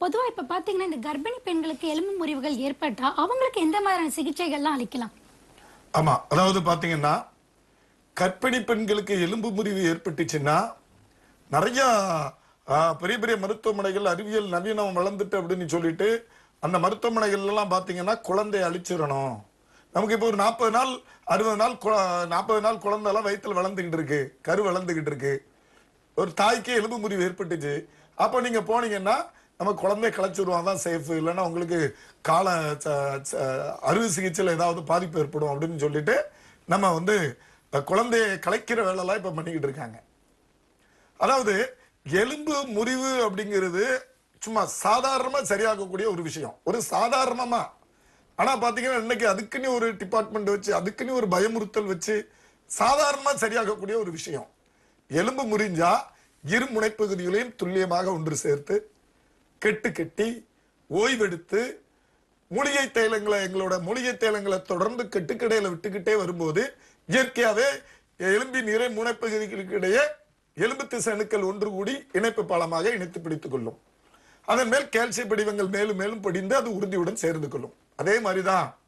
பொதுவா இப்ப பாத்தீங்கன்னா இந்த கர்ப்பிணி பெண்களுக்கு எலும்பு முறிவுகள் ஏற்பட்டா அவங்களுக்கு எந்த மாதிரியான சிகிச்சைகள்லாம் அளிக்கலாம்? ஆமா அதாவது பாத்தீங்கன்னா கர்ப்பிணி பெண்களுக்கு எலும்பு முறிவு ஏற்பட்டுச்சுன்னா நிறைய பெரிய பெரிய மருத்துவமனைகள் அறிவியல் நவீனம் வளர்ந்துட்டு அப்படின்னு சொல்லிட்டு அந்த மருத்துவமனைகள்லாம் பாத்தீங்கன்னா குழந்தைய அழிச்சிடணும். நமக்கு இப்போ ஒரு நாற்பது நாள் அறுபது நாள் நாற்பது நாள் குழந்தைலாம் வயிற்றுல வயித்துல வளர்ந்துகிட்டு இருக்கு கரு வளர்ந்துகிட்டு இருக்கு. ஒரு தாய்க்கு எலும்பு முறிவு ஏற்பட்டுச்சு. அப்போ நீங்க போனீங்கன்னா நம்ம குழந்தைய களைச்சிடுவோம் தான் சேஃப் இல்லைன்னா உங்களுக்கு கால ச- ச- அறுவை சிகிச்சையில் ஏதாவது பாதிப்பு ஏற்படும் அப்படின்னு சொல்லிட்டு நம்ம வந்து குழந்தைய கலைக்கிற வேலைலாம் இப்போ பண்ணிக்கிட்டு இருக்காங்க. அதாவது எலும்பு முறிவு அப்படிங்கிறது சும்மா சாதாரணமாக சரியாகக்கூடிய ஒரு விஷயம். ஒரு சாதாரணமாக ஆனால் பார்த்தீங்கன்னா இன்னைக்கு அதுக்குன்னு ஒரு டிபார்ட்மெண்ட் வச்சு அதுக்குன்னு ஒரு பயமுறுத்தல் வச்சு சாதாரணமாக சரியாகக்கூடிய ஒரு விஷயம். எலும்பு முறிஞ்சா இரு முனைப்பகுதிகளையும் துல்லியமாக ஒன்று சேர்த்து கெட்டு கெட்டி ஓய்வெடுத்து மூலிகை தைலங்களை எங்களோட மூலிகை தைலங்களை தொடர்ந்து கெட்டுக்கடையில் விட்டுக்கிட்டே வரும்போது இயற்கையாவே எலும்பி நிறை முனைப்பகுதிகளுக்கிடையே எலும்பு திசை அணுக்கள் ஒன்று கூடி இணைப்பு பாலமாக இணைத்து பிடித்துக் கொள்ளும். அதன் மேல் கால்சிய படிவங்கள் மேலும் மேலும் படிந்து அது உறுதியுடன் சேர்ந்து கொள்ளும். அதே மாதிரிதான்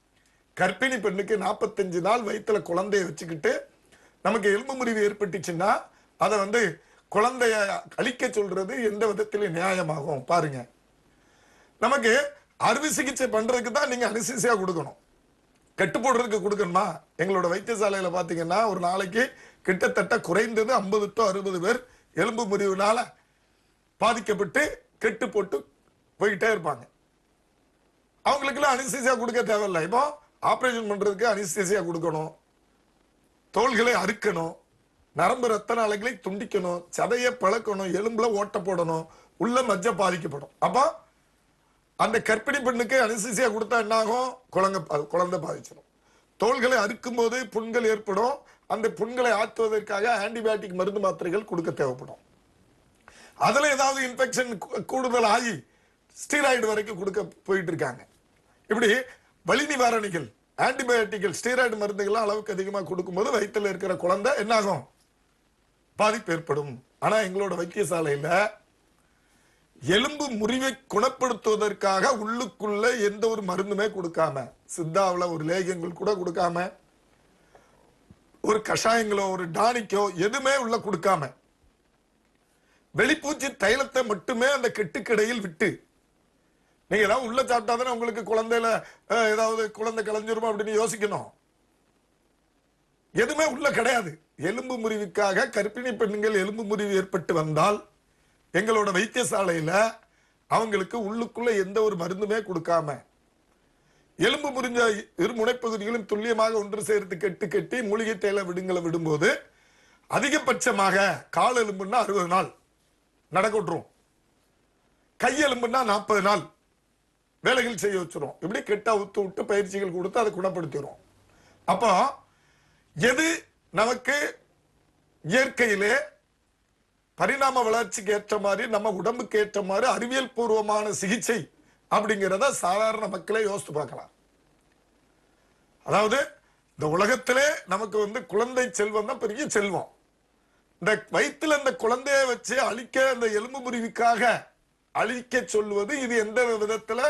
கர்ப்பிணி பெண்ணுக்கு நாற்பத்தஞ்சு நாள் வயிற்றுல குழந்தைய வச்சுக்கிட்டு நமக்கு எலும்பு முறிவு ஏற்பட்டுச்சுன்னா அதை வந்து குழந்தைய அழிக்க சொல்றது எந்த விதத்திலும் நியாயமாகும்? பாருங்க. நமக்கு அறுவை சிகிச்சை பண்றதுக்கு தான் நீங்க அனுசிசியா கொடுக்கணும். கட்டு போடுறதுக்கு கொடுக்கணுமா? எங்களோட வைத்தியசாலையில பாத்தீங்கன்னா ஒரு நாளைக்கு கிட்டத்தட்ட குறைந்தது ஐம்பது டு அறுபது பேர் எலும்பு முறிவுனால பாதிக்கப்பட்டு கெட்டு போட்டு போயிட்டே இருப்பாங்க. அவங்களுக்குலாம் அனிஸ்தேசியா கொடுக்க தேவையில்லை. இப்போ ஆப்ரேஷன் பண்றதுக்கு அனிஸ்தேசியா கொடுக்கணும். தோள்களை அறுக்கணும். நரம்பு ரத்த நாளைகளை துண்டிக்கணும் சதையை பழக்கணும் எலும்புல ஓட்ட போடணும் உள்ள மஜ்ஜ பாதிக்கப்படும். அப்போ அந்த கர்ப்பிணி பெண்ணுக்கு அனுசிசியா கொடுத்தா என்ன ஆகும் குழந்தை பா- குழந்தை பாதிச்சிடும் தோள்களை அறுக்கும் போது புண்கள் ஏற்படும். அந்த புண்களை ஆற்றுவதற்காக ஆன்டிபயோட்டிக் மருந்து மாத்திரைகள் கொடுக்க தேவைப்படும். அதுல ஏதாவது இன்ஃபெக்ஷன் கூடுதல் ஆகி ஸ்டீராய்டு வரைக்கும் கொடுக்க போயிட்டு இருக்காங்க இப்படி வலி நிவாரணிகள் ஆன்டிபயோட்டிக்கல் ஸ்டீராய்டு மருந்துகள்லாம் அளவுக்கு அதிகமாக கொடுக்கும்போது வயிற்றில் இருக்கிற குழந்தை என்னாகும்? பாதிப்பு ஏற்படும். ஆனா எங்களோட வைத்தியசாலையில எலும்பு முறிவை குணப்படுத்துவதற்காக உள்ளுக்குள்ள எந்த ஒரு மருந்துமே கொடுக்காம சித்தாவில் ஒரு லேகியங்கள் கூட கொடுக்காம ஒரு கஷாயங்களோ ஒரு டானிக்கோ எதுவுமே உள்ள கொடுக்காம வெளிப்பூச்சி தைலத்தை மட்டுமே அந்த கெட்டுக்கடையில் விட்டு நீங்க ஏதாவது உள்ள சாப்பிட்டா தானே உங்களுக்கு குழந்தையில ஏதாவது குழந்தை கலைஞ்சிருமா அப்படின்னு யோசிக்கணும். எதுவுமே உள்ள கிடையாது. எலும்பு முறிவுக்காக கர்ப்பிணி பெண்கள் எலும்பு முறிவு ஏற்பட்டு வந்தால் எங்களோட வைத்தியசாலையில் அவங்களுக்கு உள்ளுக்குள்ள எந்த ஒரு மருந்துமே கொடுக்காம எலும்பு முறிஞ்ச இரு முனைப்பகுதிகளும் துல்லியமாக ஒன்று சேர்த்து கெட்டு கெட்டி மூலிகை தேலை விடுங்களை விடும்போது அதிகபட்சமாக கால் எலும்புன்னா அறுபது நாள் நடக்க விட்டுரும். கையெலும்புன்னா நாற்பது நாள் வேலைகள் செய்ய வச்சிரும். இப்படி கெட்ட ஊத்து விட்டு பயிற்சிகள் கொடுத்து அதை குணப்படுத்திடும் அப்போ எது நமக்கு இயற்கையிலே பரிணாம வளர்ச்சிக்கு ஏற்ற மாதிரி நம்ம உடம்புக்கு ஏற்ற மாதிரி அறிவியல் பூர்வமான சிகிச்சை அப்படிங்கிறத சாதாரண மக்களே யோசித்து பார்க்கலாம். அதாவது இந்த உலகத்திலே நமக்கு வந்து குழந்தை செல்வம் தான் பெரிய செல்வம். இந்த வயிற்றுல இந்த குழந்தைய வச்சு அழிக்க அந்த எலும்பு முறிவுக்காக அழிக்க சொல்வது இது எந்த விதத்துல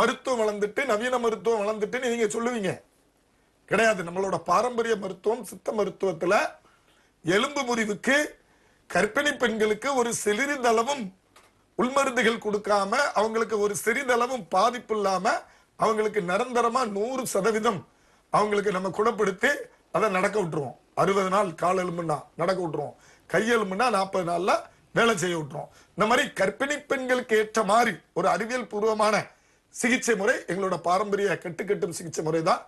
மருத்துவம் வளர்ந்துட்டு நவீன மருத்துவம் வளர்ந்துட்டு நீங்க சொல்லுவீங்க. கிடையாது. நம்மளோட பாரம்பரிய மருத்துவம் சித்த மருத்துவத்துல எலும்பு முறிவுக்கு கர்ப்பிணி பெண்களுக்கு ஒரு சிறிதளவும் உள்மருந்துகள் கொடுக்காம அவங்களுக்கு ஒரு சிறிதளவும் பாதிப்பு இல்லாம அவங்களுக்கு நிரந்தரமா நூறு சதவீதம் அவங்களுக்கு நம்ம குணப்படுத்தி அதை நடக்க விட்டுருவோம். அறுபது நாள் கால் எலும்புனா நடக்க விட்டுருவோம். கையெலும்புனா நாற்பது நாள்ல வேலை செய்ய விட்டுரும் இந்த மாதிரி கர்ப்பிணி பெண்களுக்கு ஏற்ற மாதிரி ஒரு அறிவியல் பூர்வமான சிகிச்சை முறை எங்களோட பாரம்பரிய கட்டுக்கட்டும் சிகிச்சை முறை தான்